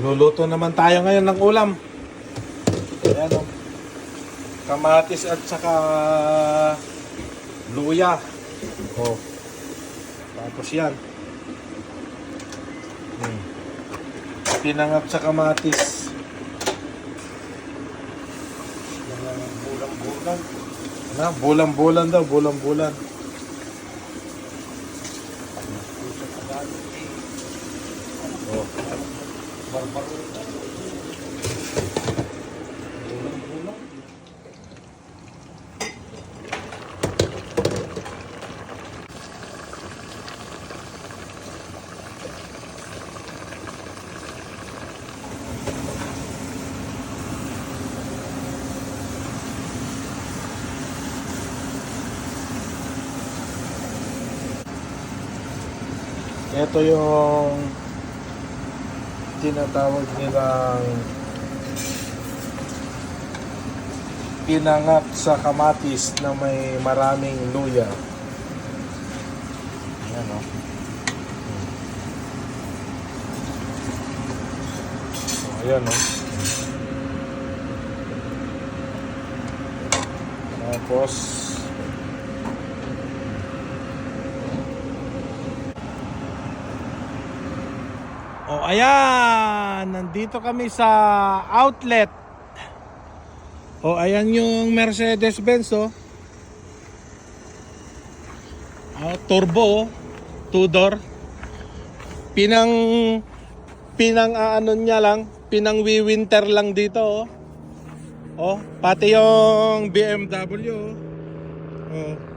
Luluto naman tayo ngayon ng ulam. Ayan o. Kamatis at saka luya. O. Tapos yan. Hmm. Pinangat sa kamatis. Bulang-bulan. Na, bulang-bulan daw, bulang-bulan. Oh. Ito yung tinatawag nilang pinangat sa kamatis na may maraming luya. Ayan o. Oh, ayan o. Tapos, O oh, ayan, nandito kami sa outlet. O ayan yung Mercedes-Benz oh. Ah, turbo, oh. two door. Pinang pinang aano niya lang, pinang winter lang dito oh. Oh, pati yung BMW oh. Oh.